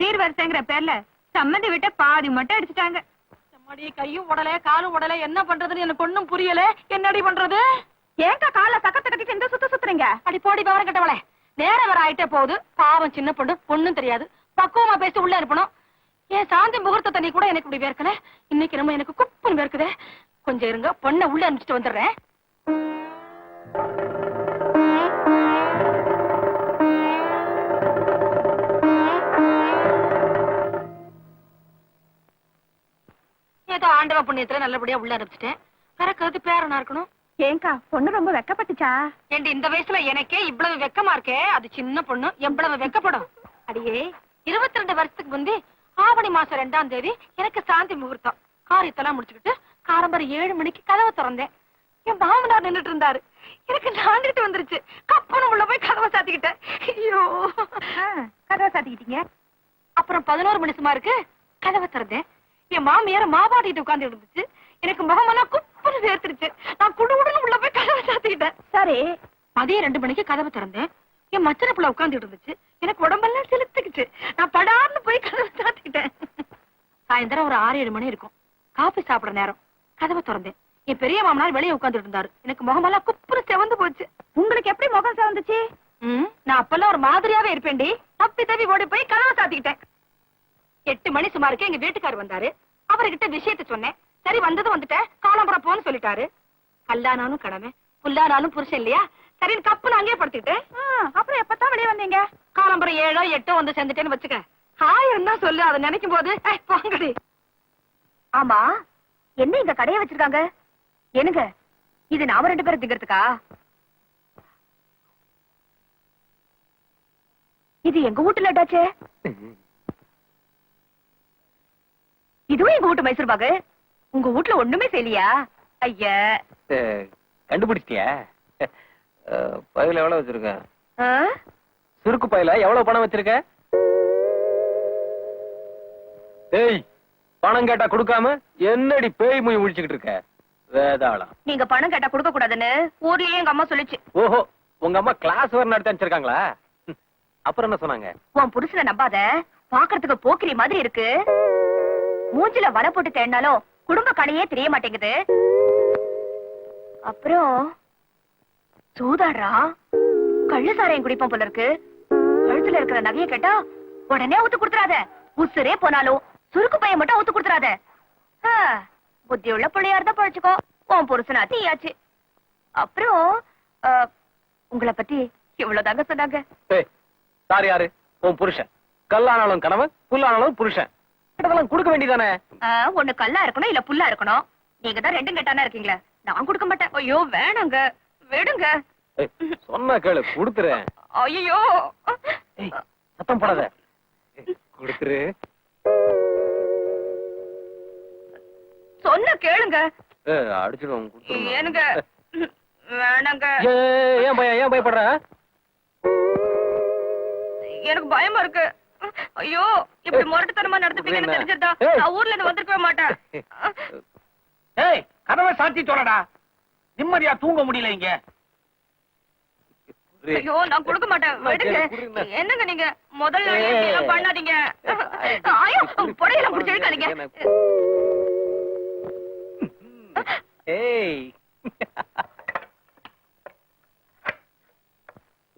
சீர்வரிசைங்கிற பேர்ல சம்மந்தி விட்ட பாதி மட்டும் அடிச்சுட்டாங்க. கையும் உடல காலும் உடல என்ன பண்றதுன்னு எனக்கு ஒண்ணும் புரியல. என்னடி பண்றது? ஏங்கா கால சக்கத்தை கட்டிட்டு இந்த சுத்த சுத்துறீங்க? அடி போடி விவரம் கட்டவளே. நேரம் வர ஆயிட்டே போகுது. பாவம் சின்ன பொண்ணு பொண்ணும் தெரியாது. பக்குவமா பேசி உள்ள இருப்பணும் ஏன் சாந்தி முகூர்த்த தண்ணி கூட எனக்கு இப்படி வேர்க்கல? இன்னைக்கு நம்ம எனக்கு குப்புன்னு வேர்க்குதே. கொஞ்சம் இருங்க பொண்ணை உள்ள அனுப்பிச்சிட்டு வந்துடுறேன். ஆண்டவ புண்ணியத்துல நல்லபடியா உள்ள அனுப்பிச்சிட்டேன் பிறக்கிறது பேரனா இருக்கணும்? ஏங்கா பொண்ணு ரொம்ப வெக்கப்பட்டுச்சா? ஏண்டி இந்த வயசுல எனக்கே இவ்வளவு வெக்கமா இருக்கே? அது சின்ன பொண்ணு எவ்வளவு வெக்கப்படும்? அடியே இருபத்தி ரெண்டு வருஷத்துக்கு முந்தி ஆவணி மாசம் ரெண்டாம் தேதி எனக்கு சாந்தி முகூர்த்தம். காரியத்தெல்லாம் முடிச்சுக்கிட்டு காரம்பரம் ஏழு மணிக்கு கதவை திறந்தேன். என் மாமனார் நின்னுட்டு இருந்தாரு. எனக்கு நாண்டுகிட்டு வந்துருச்சு. கப்பனும் உள்ள போய் கதவை சாத்திக்கிட்டேன். ஐயோ. கதவை சாத்திக்கிட்டீங்க? அப்புறம் பதினோரு மணி சுமாருக்கு கதவை திறந்தேன். என் மாமியார் மாவாடிட்டு உட்கார்ந்து இருந்துச்சு. எனக்கு முகமெல்லாம் குப்புன்னு சேர்த்துருச்சு. நான் குடுகுடுன்னு உள்ள போய் கதவை சாத்திக்கிட்டேன் சரி. மதியம் ரெண்டு மணிக்கு கதவை திறந்தேன். என் மச்சன புள்ள உட்கார்ந்துட்டு இருந்துச்சு. எனக்கு உடம்பெல்லாம் செலுத்துக்குச்சு. நான் படார்னு போய் கதவை சாத்திக்கிட்டேன் சாயந்தரம் ஒரு ஆறு ஏழு மணி இருக்கும். காபி சாப்பிடுற நேரம். கதவை திறந்தேன். என் பெரிய மாமனார் வெளியே உட்கார்ந்துட்டு இருந்தாரு. எனக்கு முகமெல்லாம் குப்புன்னு செவந்து போச்சு. உங்களுக்கு எப்படி முகம் சிவந்துச்சு? நான் அப்பெல்லாம் ஒரு மாதிரியாவே இருப்பேன்டி. தப்பி தப்பி ஓடி போய் கதவை சாத்திக்கிட்டேன். எட்டு மணி சுமாருக்கு எங்க வீட்டுக்காரர் வந்தாரு. அவர்கிட்ட விஷயத்த சொன்னேன். சரி வந்ததும் வந்துட்டேன் காலம்பரம் போன்னு சொல்லிட்டாரு. கல்லானாலும் கடமை. புல்லானாலும் புருஷன் இல்லையா? சரி கப்பு நான் அங்கேயே படுத்துக்கிட்டேன். அப்புறம் எப்பதான் வெளியே வந்தீங்க? காலம்பரம் ஏழோ எட்டோ வந்து சேர்ந்துட்டேன்னு வச்சுக்க. ஆயிரம் தான் சொல்லு அதை நினைக்கும் போது ஏய், போங்கடி. ஆமா. என்ன இங்க கடைய வச்சிருக்காங்க? என்னங்க? இது நாம ரெண்டு பேரும் திங்கிறதுக்கா? இது எங்க வீட்டு லட்டாச்சே இதுவும் எங்க வீட்டு மைசூர் பாகு உங்க வீட்ல ஒண்ணுமே செய்யலையா? ஐயா. கண்டுபிடிச்சிட்டியா? பையில எவ்வளவு வச்சிருக்க? சுருக்கு பையில எவ்வளவு பணம் வச்சிருக்க? ஏய் பணம் கேட்டா கொடுக்காம என்னடி பேய் மூய் முழிச்சுக்கிட்டு இருக்க? வேதாளம். நீங்க பணம் கேட்டா கொடுக்க கூடாதுன்னு ஊர்லயே எங்க அம்மா சொல்லுச்சு. ஓஹோ உங்க அம்மா கிளாஸ் வேற நடத்தி அனுப்பிச்சிருக்காங்களா? அப்புறம் என்ன சொன்னாங்க? உன் புருஷனை நம்பாத? பாக்குறதுக்கு போக்கிரி மாதிரி இருக்கு. மூஞ்சில வலை போட்டு தேடினாலும் குடும்ப கடையே தெரிய மாட்டேங்குது. அப்புறம் சூதாடுறா? கள்ளு சாரையும் குடிப்போம் போல இருக்கு. கழுத்துல இருக்கிற நகைய கேட்டா உடனே ஊத்து கொடுத்துறாத. உசுரே போனாலும் சுருக்கு பையன் மட்டும் ஊத்து கொடுத்துறாத. புத்தி உள்ள பிள்ளையா இருந்தா பழச்சுக்கோ. உன் புருஷனா தீயாச்சு. அப்புறம் உங்களை பத்தி இவ்வளவுதாங்க சொன்னாங்க. ஏய் சார் யாரு? உன் புருஷன். கல்லானாலும் கணவன் புல்லானாலும் புருஷன். இதெல்லாம் கொடுக்க வேண்டியதானே ஒண்ணு கல்லா இருக்கணும் இல்ல புல்லா இருக்கணும். நீங்க தான் ரெண்டும் கெட்டானா இருக்கீங்களா? நான் கொடுக்க மாட்டேன். ஐயோ வேணாங்க. விடுங்க. சொன்னா கேளு கொடுத்துறேன். ஐயோ சத்தம் போடாத. கொடுத்துரு. சொன்ன கேளுங்க. அடிச்சிடுவோம். ஏனுங்க. வேணாங்க. ஏன் பயம் ஏன் பயப்படுற? எனக்கு பயமா இருக்கு. ஐயோ இப்படி முரட்டுத்தனமா நடந்துப்பீங்கன்னு தெரிஞ்சிருந்தா. நான் ஊர்ல இருந்து வந்திருக்கவே மாட்டேன். ஏய் கதவை சாத்தி சொல்லடா நிம்மதியா தூங்க முடியல இங்க. ஐயோ நான் கொடுக்க மாட்டேன். விடுங்க. என்னங்க நீங்க? முதல்ல எல்லாம் பண்ணாதீங்க. ஐயோ புடையில புடிச்சு இழுக்காதீங்க. ஏய்.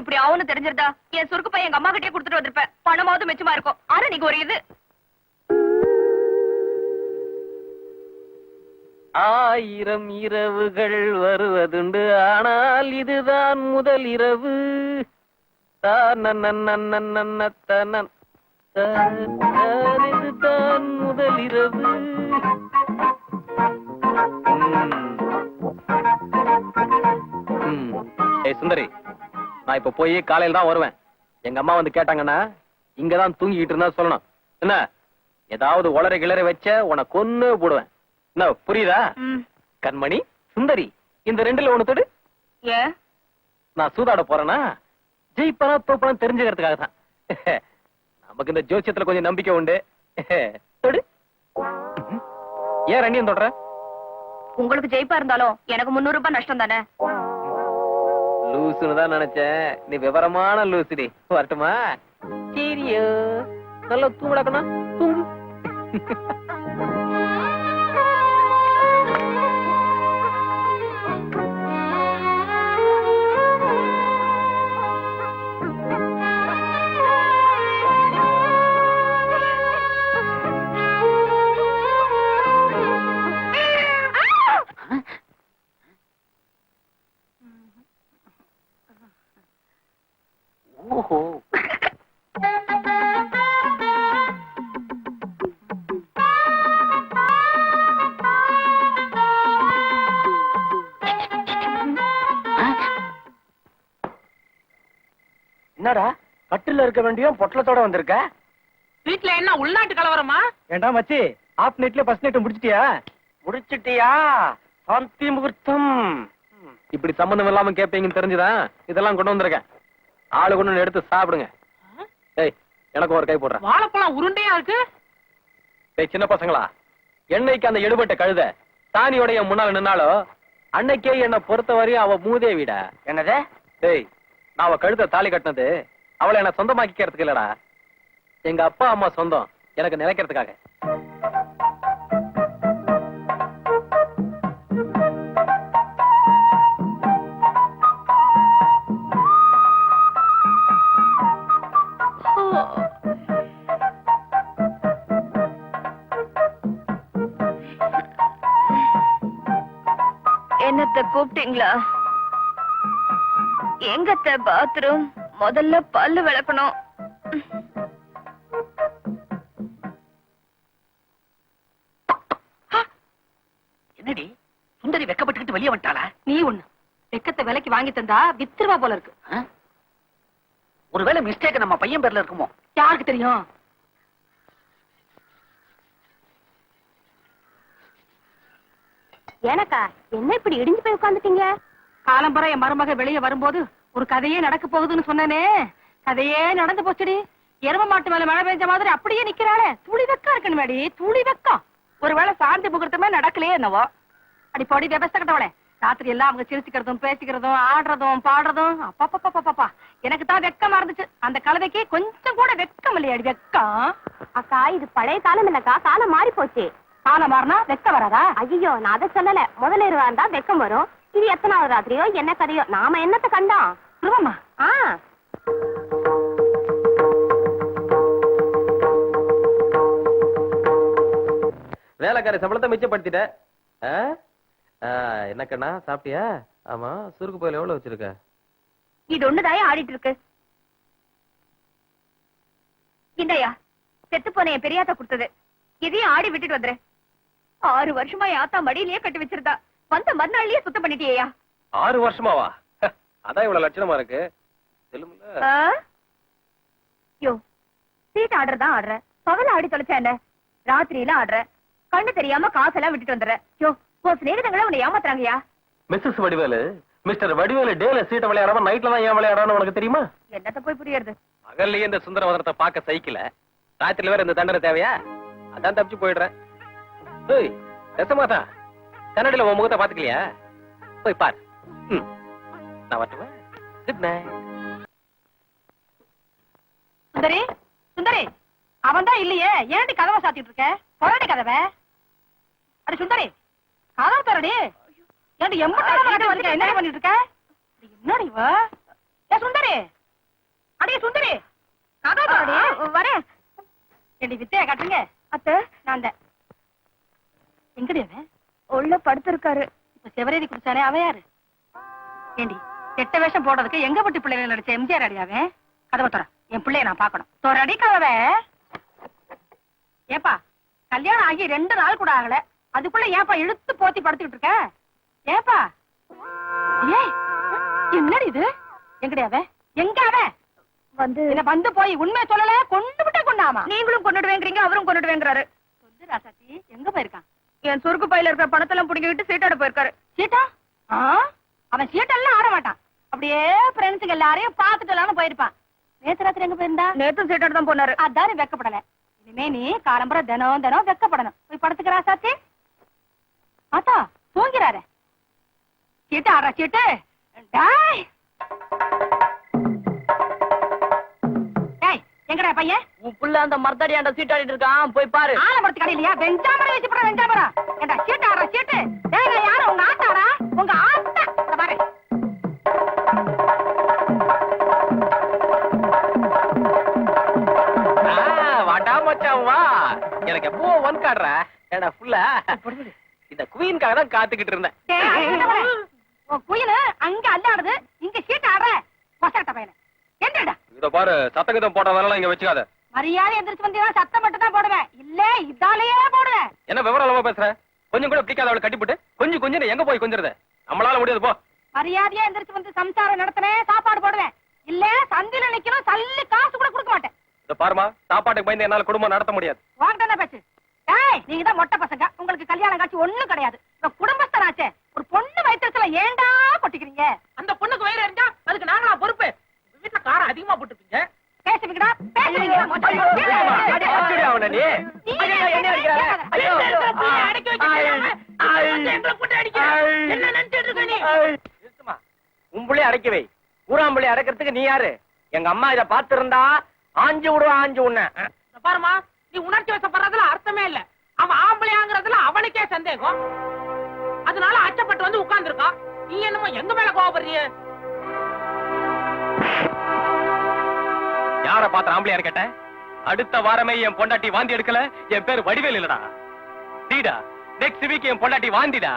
இப்படி அவனு தெரிஞ்சிருந்தா என் சுருக்கு பையன் எங்க அம்மா கிட்டே கொடுத்துட்டு வந்திருப்பேன். பணமாவது மிச்சமா இருக்கும். ஆனா நீங்க ஒரு இது. ஆயிரம் இரவுகள் வருவதுண்டு. ஆனால் இதுதான் முதல் இரவு. இதுதான் முதல் இரவு. சுந்தரி. நான் இப்ப போய் காலையில தான் வருவேன். எங்க அம்மா வந்து கேட்டாங்கன்னா இங்கதான் தூங்கிட்டு இருந்தா சொல்லணும். என்ன? ஏதாவது உளற கிளற வச்ச உன்னை கொன்னு போடுவேன். என்ன புரியுதா. கண்மணி சுந்தரி இந்த ரெண்டுல ஒண்ணு தொடு. நான் சூதாட போறேனா ஜெயிப்பனா தோப்பனா தெரிஞ்சுக்கிறதுக்காக தான். நமக்கு இந்த ஜோசியத்துல கொஞ்சம் நம்பிக்கை உண்டு. தொடு. ஏன் ரெண்டையும் தொடுற? உங்களுக்கு ஜெயிப்பா இருந்தாலும் எனக்கு முன்னூறு ரூபாய் நஷ்டம் தானே லூசுன்னு தான் நினைச்சேன். நீ விவரமான லூசுடி. வரட்டுமா? சீரியோ. நல்லா தூங்கடக்கணும் தூங்கு. என்னடா கட்டில இருக்க வேண்டியும் பொட்டலத்தோட வந்திருக்க? வீட்டுல என்ன உள்நாட்டு கலவரமா? ஏண்டா மச்சி ஆப் நைட்ல ஃபர்ஸ்ட் நைட் முடிச்சிட்டியா? முடிச்சிட்டியா? சாந்தி முகூர்த்தம். இப்படி சம்பந்தம் இல்லாம கேப்பீங்கன்னு தெரிஞ்சுதான் இதெல்லாம் கொண்டு வந்திருக்கேன். ஆளு கொண்டு எடுத்து சாப்பிடுங்க. ஏய் எனக்கு ஒரு கை போடுறேன் வாழைப்பழம் உருண்டையா இருக்கு? டேய் சின்ன பசங்களா என்னைக்கு அந்த எடுபட்ட கழுத என் முன்னால நின்னாலோ அன்னைக்கே என்னை பொறுத்த வரையும் அவ மூதேவிடா என்னது? டேய் நான் அவ கழுத்த தாலி கட்டினது அவளை என்ன சொந்தமாக்கிக்கிறதுக்கு இல்லடா. எங்க அப்பா அம்மா சொந்தம். எனக்கு நினைக்கிறதுக்காக. என்னத்தை கூப்பிட்டீங்களா? எங்கத்த பாத்ரூம் முதல்ல பல்லு விளக்கணும். என்னடி? சுந்தரி வெக்கப்பட்டுக்கிட்டு வெளியே வந்துட்டாளா? நீ ஒண்ணு. வெக்கத்தை விலைக்கு வாங்கி தந்தா வித்துருவா போல இருக்கு? ஒருவேளை மிஸ்டேக் நம்ம பையன் பேர்ல இருக்குமோ? யாருக்கு தெரியும்? ஏனக்கா என்ன இப்படி இடிஞ்சு போய் உட்காந்துட்டீங்க காலம்பரம் என் மருமக வெளியே வரும்போது ஒரு கதையே நடக்க போகுதுன்னு சொன்னனே. கதையே நடந்து போச்சுடி. எரும மாட்டு மேல மழை பெஞ்ச மாதிரி அப்படியே நிக்கிறாளே. துளி வெக்கம் இருக்கணும் மேடி துளி வெக்கம் ஒருவேளை சாந்தி முகூர்த்தமே நடக்கலையே என்னவோ. அடி பொடி விவசாய கட்டவளே. ராத்திரி எல்லாம் அவங்க சிரிச்சுக்கிறதும் பேசிக்கிறதும் ஆடுறதும் பாடுறதும். அப்பா எனக்கு தான் வெக்கமா இருந்துச்சு. அந்த கலவைக்கு கொஞ்சம் கூட வெக்கம் இல்லையாடி வெக்கம். அக்கா இது பழைய காலம் இல்லக்கா. காலம் மாறி போச்சு காலம் மாறினா வெக்கம் வராதா? ஐயோ நான் அதை சொல்லல. முதல்ல இருவா இருந்தா வெக்கம் வரும். இது எத்தனாவது ராத்திரியோ? என்ன கதையோ? நாம என்னத்த கண்டோம்? திருவம்மா. ஆ. வேலைக்காரி சம்பளத்தை மிச்சப்படுத்திட்ட. ஆ? ஆ, என்ன கண்ணா சாப்பிட்டியா? ஆமா சுருக்கு போயில எவ்வளவு வச்சிருக்க? இது ஒண்ணுதாயா ஆடிட்டு இருக்கு. இந்தயா செத்து போன என் பெரியாத்தா கொடுத்தது. இதையும் ஆடி விட்டுட்டு வந்துரு. ஆறு வருஷமா என் ஆத்தா மடியிலேயே கட்டி வச்சிருந்தா. வந்த மறுநாள்லயே சுத்தம் பண்ணிட்டியா ஆறு வருஷமாவா? அதான் இவ்வளவு லட்சணமா இருக்கு. சொல்லுமில்ல யோ சீட் ஆடுறதா ஆடுற? பகல ஆடி தொலைச்சா என்ன? ராத்திரியில ஆடுற? கண்ணு தெரியாம காசெல்லாம் விட்டுட்டு வந்துடுற. யோ உன் சிநேகிதங்களை உன்னை ஏமாத்துறாங்கயா? மிஸ்ஸஸ் வடிவேலு மிஸ்டர் வடிவேலு டேல சீட்டை விளையாடாம நைட்ல தான் ஏன் விளையாடான்னு உனக்கு தெரியுமா? என்னத்த போய் புரியறது? பகல்லயே இந்த சுந்தரவதனத்தை பார்க்க சைக்கிள ராத்திரில வேற இந்த தண்டனை தேவையா? அதான் தப்பிச்சு போயிடுறேன். ஏய் கன்னடில உன் முகத்தை பாத்துக்கலையா போய் பார். ம். நான் வரட்டுமா? குட் நைட் சுந்தரி சுந்தரி அவன் தான் இல்லையே. ஏன்டி கதவை சாத்திட்டு இருக்க? பொறாடி கதவை. அடி சுந்தரி கதவை தரடி ஏன்டி எம்பட்டாலும் இருக்க? என்ன பண்ணிட்டு இருக்க? அடி, என்னடி இவ? ஏ சுந்தரி அடியே சுந்தரி கதவை தரடி வரேன். ஏண்டி வித்தைய காட்டுங்க அத்த நான் தான் எங்கடி அவன்? உள்ள படுத்திருக்காரு? இப்ப செவரேறி குடிச்சானே அவன் யாரு? ஏண்டி கெட்ட வேஷம் போடுறதுக்கு எங்க பட்டி பிள்ளைகள் நடிச்ச எம்ஜிஆர் அடி அவன்? கதவை தர என் பிள்ளைய நான் பாக்கணும் தோற அடி கதவை. ஏப்பா கல்யாணம் ஆகி ரெண்டு நாள் கூட ஆகல. அதுக்குள்ள ஏப்பா இழுத்து போத்தி படுத்துக்கிட்டு இருக்க? ஏப்பா? ஏய் என்னடி இது? எங்கடி அவன் எங்க அவன் வந்து என்ன வந்து போய் உண்மை சொல்லல? கொண்டு விட்டே கொண்டாமா? நீங்களும் கொண்டுடுவேங்கிறீங்க அவரும் கொண்டுடுவேங்கிறாரு. சொல்லு ராசாத்தி எங்க போயிருக்கான் என் சுருக்கு பையில இருக்கிற பணத்தெல்லாம் புடிங்கிட்டு சீட்டாட போயிருக்காரு. சீட்டா? அவன் சீட்டெல்லாம் ஆட மாட்டான். அப்படியே ஃப்ரெண்ட்ஸுங்க எல்லாரையும் பாத்துட்டு போயிருப்பான். நேத்து ராத்திரி எங்க போயிருந்தா? நேத்தும் சீட்டாட தான் போனாரு. அதான் நீ வெக்கப்படல. இனிமே நீ காலம்பர தினம் தினம் வெக்கப்படணும். போய் படுத்துக்கிறா சாத்தி. ஆத்தா தூங்கிறாரு. சீட்டு ஆடுறா சீட்டு. டேய்! எங்கடா பையன்? உன் புள்ள அந்த மர்தாடியாண்ட சீட்டாடிட்டு இருக்கான். போய் பாரு. ஆலமரத்து கடையிலயா வெஞ்சாமரம் வச்சு போற வெஞ்சாமரம். ஏண்டா சீட்டு ஆடுற சீட்டு? டேய் நான் யாரு? உங்க ஆத்தாடா? உங்க ஆத்தா. இந்த பாரு. வாடா மச்சான் வா. எனக்கு எப்போ ஒன் காடுற ஏடா ஃபுல்லா இந்த குவீன்காக தான் காத்துக்கிட்டு இருந்தேன். குயிலு அங்க அல்லாடுது இங்க சீட்டு ஆடுற. கொசகட்ட பையன. இத பாரு சத்தங்கதம் போட்டதெல்லாம் இங்க வச்சுக்காத. மரியாதை எந்திரிச்சு வந்தீங்கன்னா சத்தம் மட்டும் தான் போடுவேன். இல்ல இதாலேயே போடுவேன். என்ன விவரம் இல்லாம பேசுற? கொஞ்சம் கூட பிடிக்காத அவளை கட்டிப்புட்டு கொஞ்சம் கொஞ்சம் எங்க போய் கொஞ்சிருத நம்மளால முடியாது போ. மரியாதையா எந்திரிச்சு வந்து சம்சாரம் நடத்தினேன் சாப்பாடு போடுவேன். இல்ல சந்தில நிக்கணும் சல்லி காசு கூட கொடுக்க மாட்டேன். இத பாருமா சாப்பாட்டுக்கு பயந்து என்னால குடும்பம் நடத்த முடியாது. என்ன பேச்சு? ஏய் நீங்க தான் மொட்டை பசங்க. உங்களுக்கு கல்யாணம் காட்சி ஒண்ணும் கிடையாது. குடும்பஸ்தனாச்சே. ஒரு பொண்ணு வயிற்றுல ஏன்டா கொட்டிக்கிறீங்க? அந்த பொண்ணுக்கு வயிறு எரிஞ்சா அதுக்கு நாங்களா பொறுப்பு. வீட்டுல காரம் அதிகமா என்ன. நிறுத்துமா. உன் புள்ளைய அடக்கி வை. ஊராம்புள்ளி அடக்கிறதுக்கு நீ யாரு? எங்க அம்மா இத பாத்திருந்தா ஆஞ்சு விடுவா ஆஞ்சு உன்ன. பாருமா நீ உணர்ச்சி வசப்படுறதுல அர்த்தமே இல்ல. அவன் ஆம்பளையாங்கிறதுல அவனுக்கே சந்தேகம். அதனால அச்சப்பட்டு வந்து உட்கார்ந்திருக்கான் நீ என்னமோ எங்க மேல கோவப்படுறிய? யார பாத்திர ஆம்பளையாரு கேட்டேன் அடுத்த வாரமே என் பொண்டாட்டி வாந்தி எடுக்கல என் பேர் வடிவேல் இல்லடா. டீடா நெக்ஸ்ட் வீக் என் பொண்டாட்டி வாந்திடா.